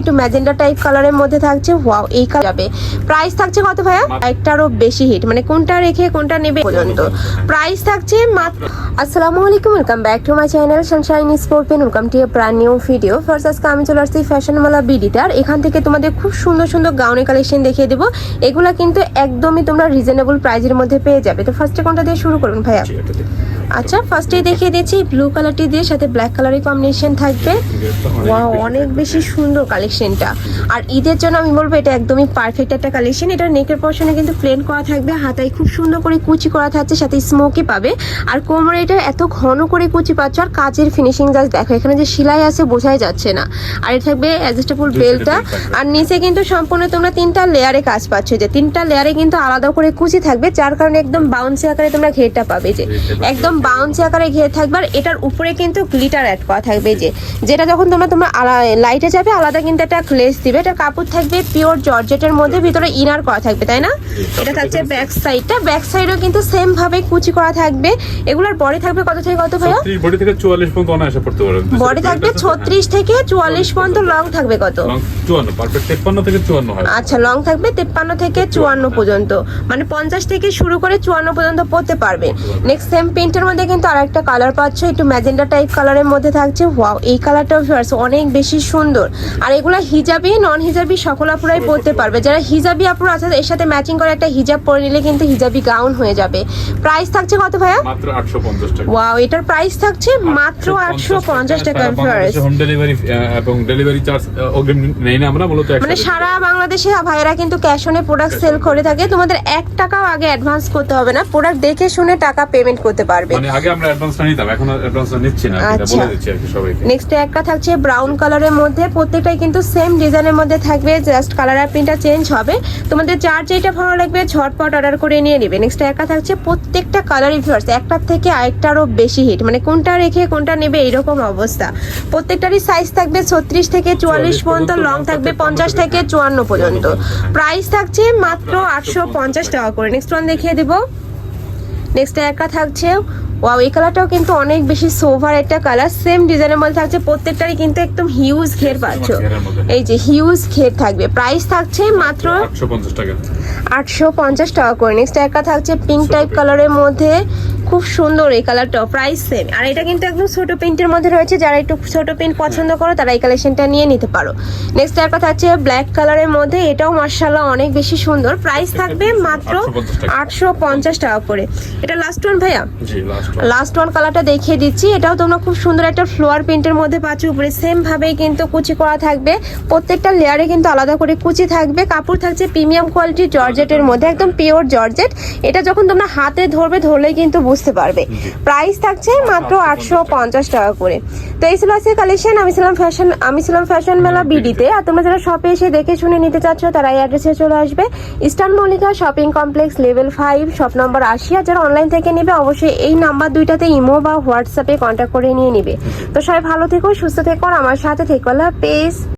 একটু magenta type কালারের মধ্যে থাকছে। ওয়াও এই কালার যাবে। প্রাইস থাকছে কত ভাইয়া? একটারও বেশি হিট মানে কোনটা রেখে কোনটা নেবে পর্যন্ত। প্রাইস থাকছে মাত্র আসসালামু আলাইকুম welcome back to my channel sunshine sportpen welcome to a brand new video first আজকে আমি চলে আসছি ফ্যাশনওয়ালা বিডিতে আর এখান থেকে তোমাদের খুব সুন্দর সুন্দর গাউনের কালেকশন দেখিয়ে দেবো। এগুলা কিন্তু একদমই তোমরা রিজনেবল প্রাইজের মধ্যে পেয়ে যাবে। তো ফার্স্টে কোনটা দিয়ে শুরু করুন ভাইয়া? আচ্ছা ফার্স্টেই দেখিয়ে দিচ্ছি ব্লু কালারটি দিয়ে সাথে ব্ল্যাক কালারের কম্বিনেশন থাকবে। ওয়াও অনেক বেশি সুন্দর কালেকশনটা আর ঈদের জন্য আমি বলব এটা একদমই পারফেক্ট একটা কালেকশন এটা নেকের পশনে কিন্তু প্লেন করা থাকবে হাতায় খুব সুন্দর করে কুচি করা থাকছে সাথে স্মোকি পাবে। আর কোমরে এটা এত ঘন করে কুচি পাচ্ছ আর কাজের ফিনিশিং জাস্ট দেখো এখানে যে সেলাই আছে বোঝাই যাচ্ছে না। আর এটা থাকবে অ্যাডজাস্টেবল বেল্টটা আর নিচে কিন্তু সম্পূর্ণ তোমরা তিনটা লেয়ারে কাজ পাচ্ছ যে তিনটা লেয়ারে কিন্তু আলাদা করে কুচি থাকবে যার কারণে একদম বাউন্সি আকারে তোমরা ঘেরটা পাবে যে। একদম বাউন্সি আকারে ঘিরে থাকবে আর এটার উপরে কিন্তু গ্লিটার অ্যাড করা থাকবে যে যেটা যখন তোমরা তোমরা লাইটে যাবে আলাদা কিন্তু একটা গ্লেস দিবে এটা কাপড় থাকবে পিওর জর্জেটের মধ্যে ভিতরে ইনার করা থাকবে তাই না? এটা থাকছে ব্যাক সাইডটা ব্যাক সাইডও কিন্তু সেম ভাবে কুচি করা থাকবে। এগুলোর বডি থাকবে কত থেকে কত ভাইয়া? বডি থেকে চুয়াল্লিশ পর্যন্ত অনায়াসে পড়তে পারেন বডি থাকবে ছত্রিশ থেকে চুয়াল্লিশ পর্যন্ত লং থাকবে কত? লং চুয়ান্ন পারফেক্ট তেপ্পান্ন থেকে চুয়ান্ন হয়। আচ্ছা লং থাকবে তেপ্পান্ন থেকে চুয়ান্ন পর্যন্ত। মানে পঞ্চাশ থেকে শুরু করে চুয়ান্ন পর্যন্ত পড়তে পারবে। নেক্সট সেম প্রিন্টের মধ্যে কিন্তু আর একটা কালার পাচ্ছ একটু ম্যাজেন্ডা টাইপ কালারের মধ্যে থাকছে। ওয়াও এই কালারটাও ভিউয়ার্স অনেক বেশি সুন্দর। আর এগুলা হিজাবি নন হিজাবি সকল আপুরাই পরতে পারবে। যারা হিজাবি আপুরা আছে এর সাথে ম্যাচিং করে একটা হিজাব পরে নিলে কিন্তু হিজাবি গাউন হয়ে যাবে। প্রাইস থাকছে কত ভাইয়া? মাত্র আটশো পঞ্চাশ টাকা। ওয়াও এটার প্রাইস থাকছে মাত্র আটশো পঞ্চাশ টাকা ভিউয়ার্স হোম ডেলিভারি এবং ডেলিভারি চার্জ অগ্রিম নেই না আমরা মূলত মানে সারা বাংলাদেশে ভাইয়েরা কিন্তু ক্যাশ অনে প্রোডাক্ট সেল করে থাকে। তোমাদের এক টাকাও আগে অ্যাডভান্স করতে হবে না। প্রোডাক্ট দেখে শুনে টাকা পেমেন্ট করতে পারবে। মানে আগে আমরা অ্যাডভান্সটা নিতাম এখন অ্যাডভান্সটা নিচ্ছি না এটা আচ্ছা। বলে দিচ্ছি আর কি সবাইকে। নেক্সট একটা থাকছে ব্রাউন কালারের মধ্যে প্রত্যেকটাই কিন্তু সেম ডিজাইনের মধ্যে থাকবে জাস্ট কালার আর প্রিন্টটা চেঞ্জ হবে। তোমাদের যার যেটা ভালো লাগবে ঝটপট অর্ডার করে নিয়ে নেবে। নেক্সট একটা থাকছে প্রত্যেকটা কালার রিভিউয়ার্স একটার থেকে আরেকটারও বেশি হিট মানে কোনটা রেখে কোনটা নেবে এরকম অবস্থা। প্রত্যেকটারই সাইজ থাকবে ছত্রিশ থেকে চুয়াল্লিশ পর্যন্ত লং থাকবে পঞ্চাশ থেকে চুয়ান্ন পর্যন্ত। প্রাইস থাকছে মাত্র আটশো পঞ্চাশ টাকা করে। নেক্সট ওয়ান দেখিয়ে দেবো। নেক্সট একটা থাকছে ওয়াও এই কালারটাও কিন্তু অনেক বেশি সোভার একটা কালার সেম ডিজাইনের মধ্যে থাকছে প্রত্যেকটারই কিন্তু একদম হিউজ ঘের পাচ্ছ। এই যে হিউজ ঘের থাকবে। প্রাইস থাকছে মাত্র আটশো পঞ্চাশ টাকা। আটশো পঞ্চাশ টাকা করে। নেক্সট একটা থাকছে পিঙ্ক টাইপ কালারের মধ্যে খুব সুন্দর এই কালারটা প্রাইস সেম আর এটা কিন্তু একদম ছোট প্রিন্টের মধ্যে রয়েছে যারা একটু ছোট প্রিন্ট পছন্দ করো তারা এই কালেকশনটা নিয়ে নিতে পারো। নেক্সট একটা থাকছে ব্ল্যাক কালারের মধ্যে এটাও মার্শাল্লাহ অনেক বেশি সুন্দর। প্রাইস থাকবে মাত্র 850 টাকা। আটশো পঞ্চাশ টাকা করে। এটা লাস্ট ওয়ান ভাইয়া? জি লাস্ট লাস্ট ওয়ান কালারটা দেখিয়ে দিচ্ছি। এটাও তোমরা খুব সুন্দর একটা ফ্লোয়ার প্রিন্টের মধ্যে পাচ্ছ। উপরে সেম ভাবেই কিন্তু কুচি করা থাকবে। প্রত্যেকটা লেয়ারে কিন্তু আলাদা করে কুচি থাকবে। কাপড় থাকছে প্রিমিয়াম কোয়ালিটি জর্জেটের মধ্যে একদম পিওর জর্জেট এটা যখন তোমরা হাতে ধরবে ধরলেই কিন্তু বুঝতে পারবে। প্রাইস থাকছে মাত্র আটশো পঞ্চাশ টাকা করে। তো এই ছিল আজকে কালেকশন আমি ছিলাম ফ্যাশন আমি ছিলাম ফ্যাশন মেলা বিডিতে আর তোমরা যারা শপে এসে দেখে শুনে নিতে চাচ্ছ তারা এই অ্যাড্রেসে চলে আসবে। Eastern Mallika shopping complex level five shop number আশি। আর যারা অনলাইন থেকে নেবে অবশ্যই এই নাম্বার দুইটাতে ইমো বা হোয়াটসঅ্যাপে কন্ট্যাক্ট করে নিয়ে নিবে। তো সবাই ভালো থেকো সুস্থ থেকো আমার সাথে থেকো। আল্লাহ হাফেজ।